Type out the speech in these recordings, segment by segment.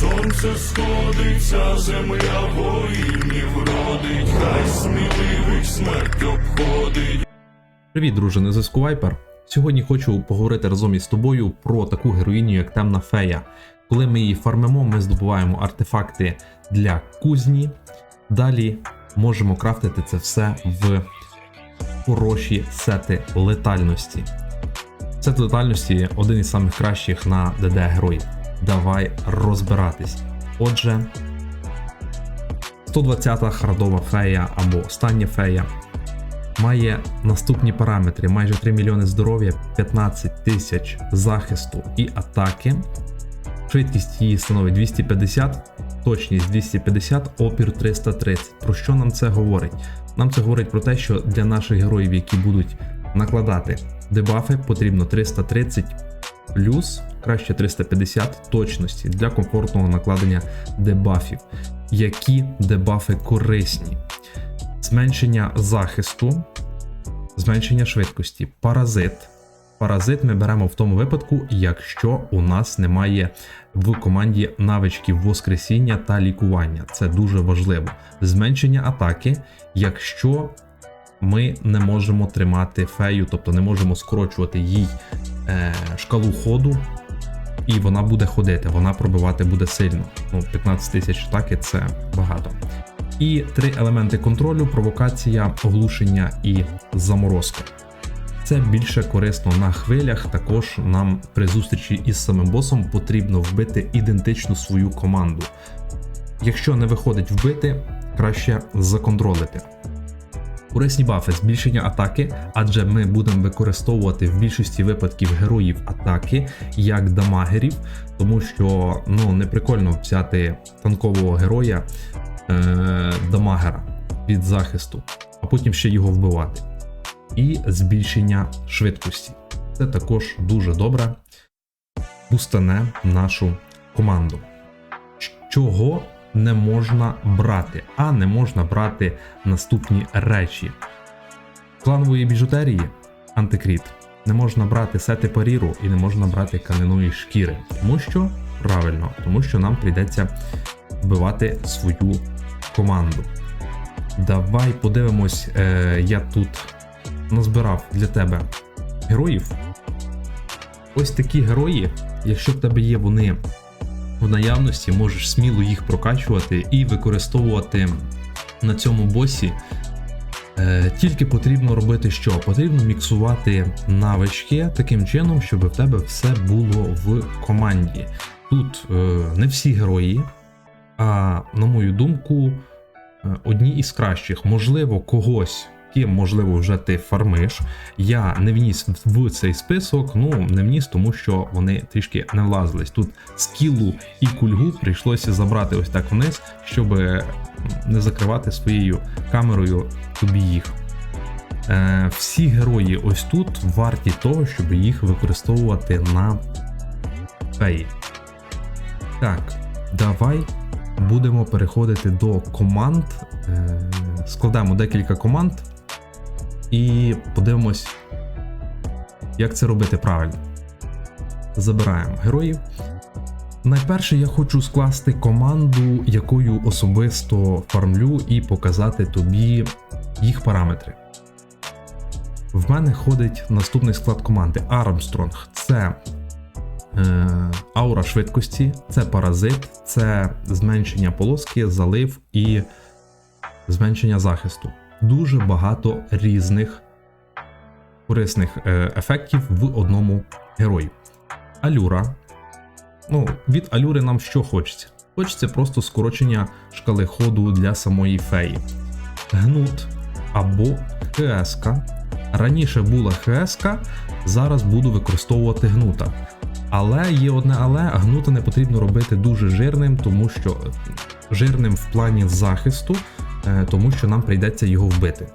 сонце сходиться, земля воїнів родить, хай сміливих смерть обходить. Привіт, друже, на зв'язку Вайпер. Сьогодні хочу поговорити разом із тобою про таку героїню, як темна фея. Коли ми її фармимо, ми здобуваємо артефакти для кузні. Далі можемо крафтити це все в хороші сети летальності. Сет летальності один із самих кращих на ДД героїв. Давай розбиратись. Отже, 120-та хардова фея або остання фея має наступні параметри: майже 3 мільйони здоров'я, 15 тисяч захисту і атаки. Швидкість її становить 250, точність 250, опір 330. Про що нам це говорить? Нам це говорить про те, що для наших героїв, які будуть накладати дебафи, потрібно 330 плюс, краще 350 точності для комфортного накладення дебафів. Які дебафи корисні? Зменшення захисту, зменшення швидкості, паразит. Паразит ми беремо в тому випадку, якщо у нас немає в команді навичків воскресіння та лікування. Це дуже важливо. Зменшення атаки, якщо ми не можемо тримати фею, тобто не можемо скорочувати їй е, шкалу ходу, і вона буде ходити, вона пробивати буде сильно. Ну, 15 тисяч атаки це багато. І три елементи контролю: провокація, оглушення і заморозка. Це більше корисно на хвилях. Також нам при зустрічі із самим босом потрібно вбити ідентичну свою команду. Якщо не виходить вбити, краще законтролити. Корисні бафи збільшення атаки, адже ми будемо використовувати в більшості випадків героїв атаки як дамагерів, тому що ну не прикольно взяти танкового героя е, дамагера від захисту, а потім ще його вбивати. І збільшення швидкості. Це також дуже добре бустане нашу команду. Чого не можна брати? А не можна брати наступні речі. Кланової біжутерії антикріт. Не можна брати сети паріру і не можна брати кам'яної шкіри. Тому що правильно, тому що нам прийдеться вбивати свою команду. Давай подивимось, е, я тут назбирав для тебе героїв. Ось такі герої, якщо в тебе є вони в наявності, можеш сміло їх прокачувати і використовувати на цьому босі. Е, Тільки потрібно робити що? Потрібно міксувати навички таким чином, щоб в тебе все було в команді. Тут е, не всі герої, а на мою думку, е, одні із кращих. Можливо, когось, ким можливо вже ти фармиш. Я не вніс в цей список, ну не вніс, тому що вони трішки не влазились. Тут скілу і кульгу прийшлося забрати ось так вниз, щоб не закривати своєю камерою тобі їх. Е, всі герої ось тут варті того, щоб їх використовувати на феї. Так, давай будемо переходити до команд. Е, Складемо декілька команд і подивимось, як це робити правильно. Забираємо героїв. Найперше я хочу скласти команду, якою особисто фармлю, і показати тобі їх параметри. В мене ходить наступний склад команди Армстронг. Це е, аура швидкості, це паразит, це зменшення полоски, залив і зменшення захисту. Дуже багато різних корисних е, ефектів в одному герої. Алюра. Ну, від алюри нам що хочеться? Хочеться просто скорочення шкали ходу для самої феї. Гнут або ХСК. Раніше була ХСК, зараз буду використовувати гнута. Але є одне але, гнута не потрібно робити дуже жирним, тому що жирним в плані захисту, е, тому що нам прийдеться його вбити.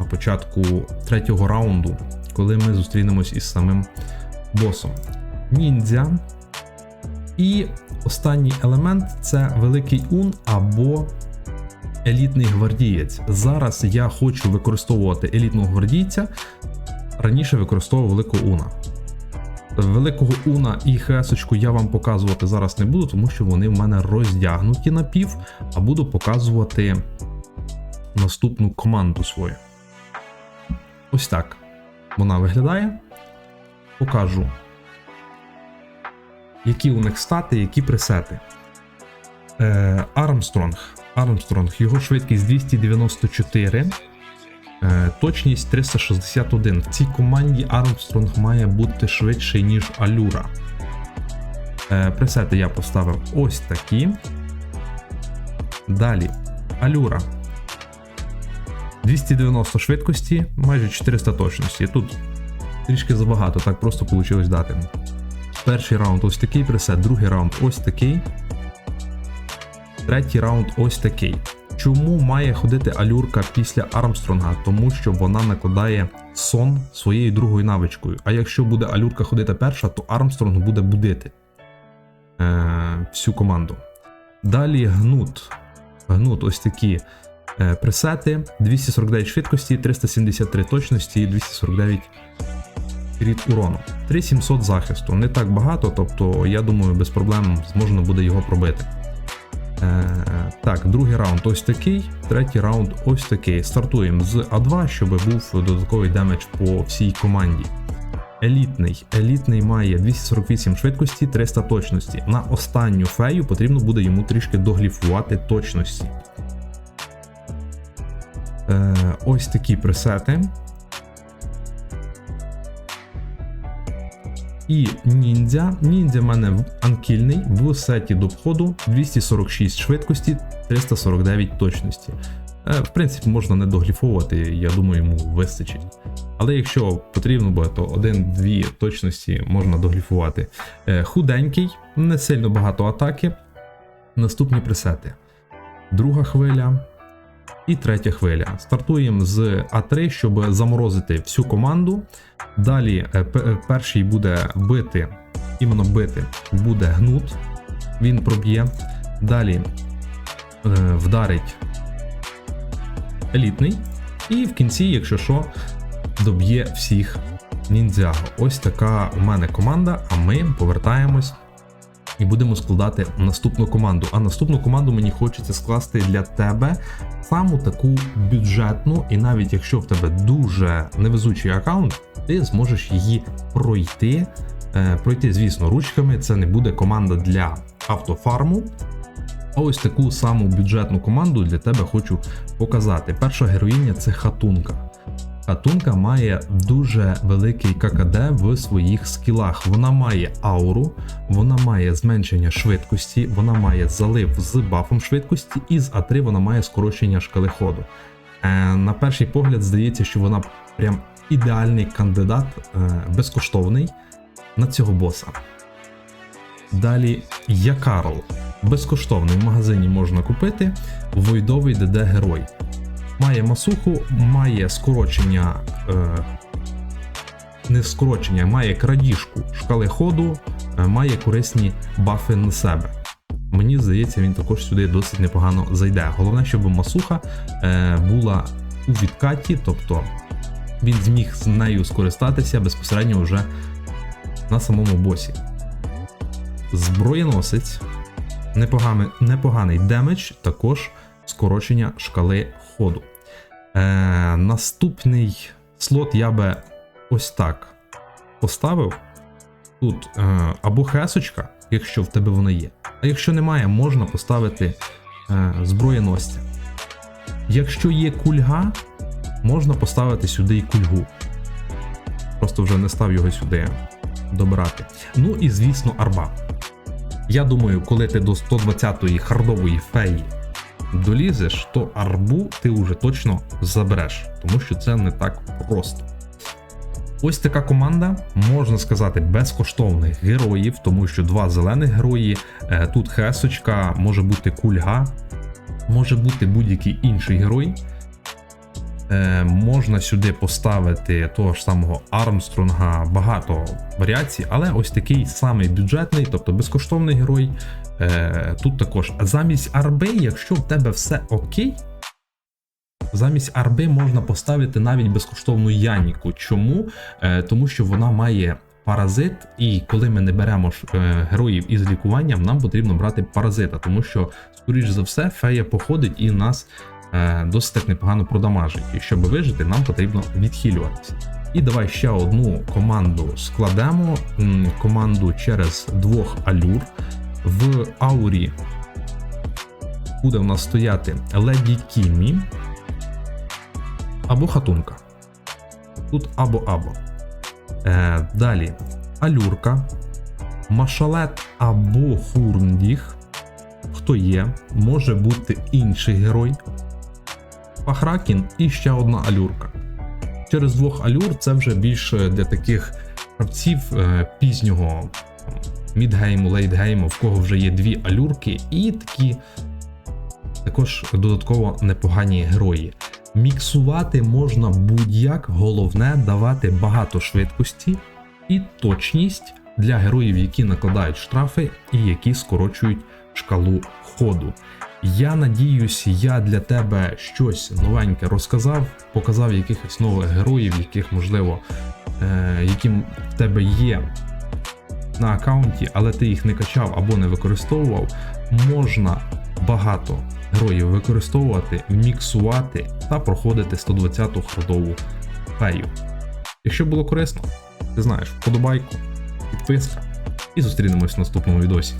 На початку третього раунду, коли ми зустрінемось із самим босом. Ніндзя. І останній елемент це великий ун або елітний гвардієць. Зараз я хочу використовувати елітного гвардійця. Раніше використовував великого уна. Великого Уна і Хесочку я вам показувати зараз не буду, тому що вони в мене роздягнуті на пів, а буду показувати наступну команду свою. Ось так вона виглядає. Покажу, які у них стати, які пресети. Е, Армстронг. Армстронг, його швидкість 294. Е, Точність 361. В цій команді Армстронг має бути швидший, ніж Алюра. Е, Пресети я поставив ось такі. Далі. Алюра. 290 швидкості, майже 400 точності. Тут трішки забагато, так просто вийшло дати. Перший раунд ось такий пресет, другий раунд ось такий. Третій раунд ось такий. Чому має ходити алюрка після Армстронга? Тому що вона накладає сон своєю другою навичкою. А якщо буде алюрка ходити перша, то Армстронг буде будити е, всю команду. Далі гнут. Гнут ось такі е, пресети: 249 швидкості, 373 точності і 249 рід урону. 3700 захисту. Не так багато, тобто, я думаю, без проблем зможна буде його пробити. Е, так, другий раунд ось такий, третій раунд ось такий. Стартуємо з А2, щоб був додатковий демедж по всій команді. Елітний. Елітний має 248 швидкості, 300 точності. На останню фею потрібно буде йому трішки догліфувати точності. Е, ось такі пресети. І ніндзя. Ніндзя в мене анкільний в сеті до входу 246 швидкості, 349 точності. Е, В принципі, можна не догліфовувати, я думаю, йому вистачить. Але якщо потрібно буде, то 1-2 точності можна догліфувати. Е, Худенький, не сильно багато атаки. Наступні пресети. Друга хвиля і третя хвиля. Стартуємо з А3, щоб заморозити всю команду. Далі е, е, перший буде бити, іменно бити, буде гнут, він проб'є. Далі е, вдарить елітний. І в кінці, якщо що, доб'є всіх ніндзяго. Ось така у мене команда, а ми повертаємось і будемо складати наступну команду. А наступну команду мені хочеться скласти для тебе саму таку бюджетну, і навіть якщо в тебе дуже невезучий аккаунт, ти зможеш її пройти. Е, пройти, звісно, ручками. Це не буде команда для автофарму. А ось таку саму бюджетну команду для тебе хочу показати. Перша героїня це хатунка. Хатунка має дуже великий ККД в своїх скілах. Вона має ауру, вона має зменшення швидкості, вона має залив з бафом швидкості, і з А3 вона має скорочення шкали ходу. Е, на перший погляд здається, що вона прям ідеальний кандидат, е, безкоштовний на цього боса. Далі Якарл. Безкоштовний в магазині можна купити. Войдовий ДД герой. Має масуху, має скорочення. Е, не скорочення, має крадіжку шкали ходу, е, має корисні бафи на себе. Мені здається, він також сюди досить непогано зайде. Головне, щоб масуха е, була у відкаті, тобто він зміг з нею скористатися безпосередньо вже на самому босі. Зброєносець, непоганий, непоганий демедж, також скорочення шкали ходу. Е, наступний слот я би ось так поставив. Тут е, або хесочка, якщо в тебе вона є. А якщо немає, можна поставити е, зброєносця. Якщо є кульга, можна поставити сюди і кульгу. Просто вже не став його сюди добирати. Ну і звісно, арба. Я думаю, коли ти до 120-ї хардової феї долізеш, то арбу ти вже точно забереш, тому що це не так просто. Ось така команда, можна сказати, безкоштовних героїв, тому що два зелених герої, е, тут хесочка, може бути кульга, може бути будь-який інший герой. Е, можна сюди поставити того ж самого Армстронга, багато варіацій, але ось такий самий бюджетний, тобто безкоштовний герой. Е, тут також замість арби, якщо в тебе все окей, замість арби можна поставити навіть безкоштовну Яніку. Чому? Е, тому що вона має паразит, і коли ми не беремо героїв із лікуванням, нам потрібно брати паразита, тому що, скоріш за все, фея походить і нас досить так непогано продамажить. І щоб вижити, нам потрібно відхилюватися. І давай ще одну команду складемо. Команду через двох алюр. В аурі буде в нас стояти Леді Кімі або хатунка. Тут або-або. Е, далі Алюрка, Машалет або Хурндіх. Хто є, може бути інший герой. Пахракін і ще одна алюрка. Через двох алюр це вже більше для таких гравців е, пізнього мідгейму, лейтгейму, в кого вже є дві алюрки, і такі також додатково непогані герої. Міксувати можна будь-як, головне давати багато швидкості і точність для героїв, які накладають штрафи і які скорочують шкалу ходу. Я надіюсь, я для тебе щось новеньке розказав, показав якихось нових героїв, яких можливо, е, які в тебе є на аккаунті, але ти їх не качав або не використовував. Можна багато героїв використовувати, міксувати та проходити 120-ту хардову фею. Якщо було корисно, ти знаєш, вподобайку, підписка і зустрінемось в наступному відосі.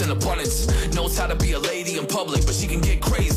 In abundance. Knows how to be a lady in public, but she can get crazy.